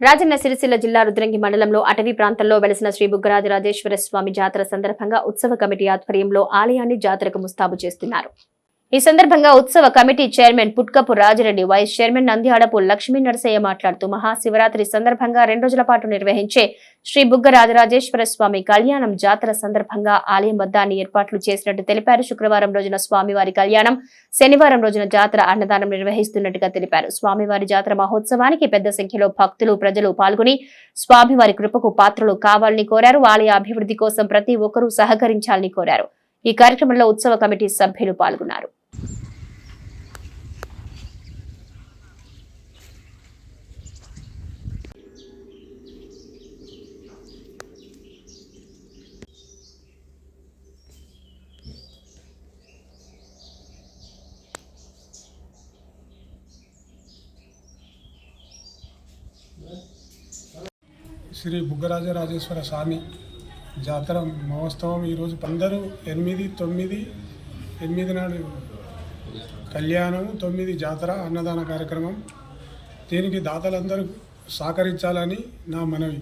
రాజన్న సిరిసిల్ల జిల్లా రుద్రంగి మండలంలో అటవీ ప్రాంతంలో వెలసిన శ్రీ బుగ్గరాజరాజేశ్వర స్వామి జాతర సందర్భంగా ఉత్సవ కమిటీ ఆధ్వర్యంలో ఆలయాన్ని జాతరకు ముస్తాబు చేస్తున్నారు. ఈ సందర్భంగా ఉత్సవ committee chairman Putkapu Rajireddy vice chairman Nandyadapu Lakshmi Narasaiah మాట్లాడుతూ మహాశివరాత్రి సందర్భంగా రెండు రోజుల పాటు నిర్వహించే శ్రీ బుగ్గ రాజరాజేశ్వర స్వామి కళ్యాణం జాతర సందర్భంగా ఆలయం వద్ద అన్ని ఏర్పాట్లు చేసినట్టు తెలిపారు. శుక్రవారం రోజున స్వామివారి కళ్యాణం శనివారం రోజున జాతర అన్నదానం నిర్వహిస్తున్నట్టుగా తెలిపారు. స్వామివారి జాతర మహోత్సవానికి పెద్ద సంఖ్యలో భక్తులు ప్రజలు పాల్గొని స్వామివారి కృపకు పాత్రలు కావాలని కోరారు. ఆలయ అభివృద్ధి కోసం ప్రతి ఒక్కరూ సహకరించాలని కోరారు. ఈ కార్యక్రమంలో ఉత్సవ కమిటీ సభ్యులు పాల్గొన్నారు. శ్రీ బుగ్గరాజరాజేశ్వర స్వామి జాతర మహోత్సవం ఈరోజు అందరూ ఎనిమిది తొమ్మిది ఎనిమిది నాడు కళ్యాణం తొమ్మిది జాతర అన్నదాన కార్యక్రమం. దీనికి దాతలందరూ సహకరించాలని నా మనవి.